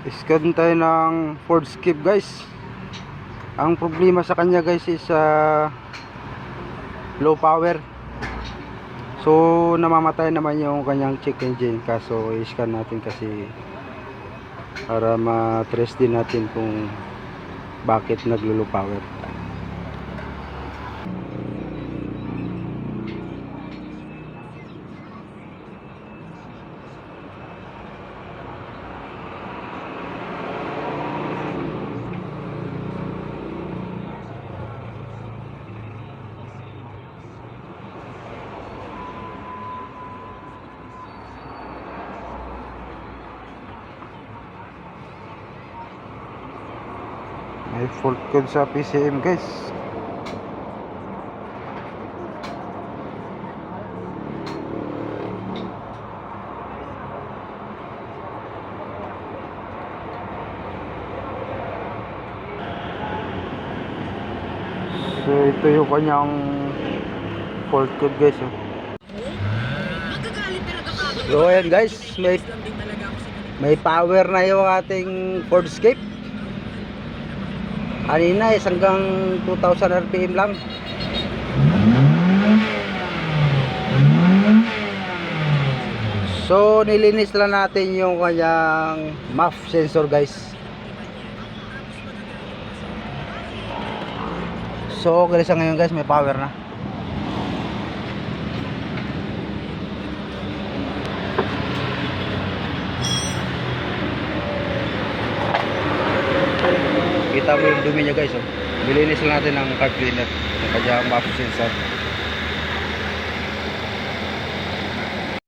Iskan tayo ng Ford Skip guys. Ang problema sa kanya guys is ah, low power. So namamatay naman yung kanyang check engine kaso i-scan natin kasi para ma-trace din natin kung bakit naglo-low power. May fault code sa PCM guys. So ito yung kanyang fault code guys. Oh. So ayan guys, may may power na yung ating Ford Escape. Kanina is hanggang 2000 RPM lang. So nilinis lang natin yung kanyang MAF sensor guys. So sa ngayon guys, may power na. Kita mo yung dumi niya guys oh. Nilinis lang natin ng car cleaner. Kanyang MAF sensor.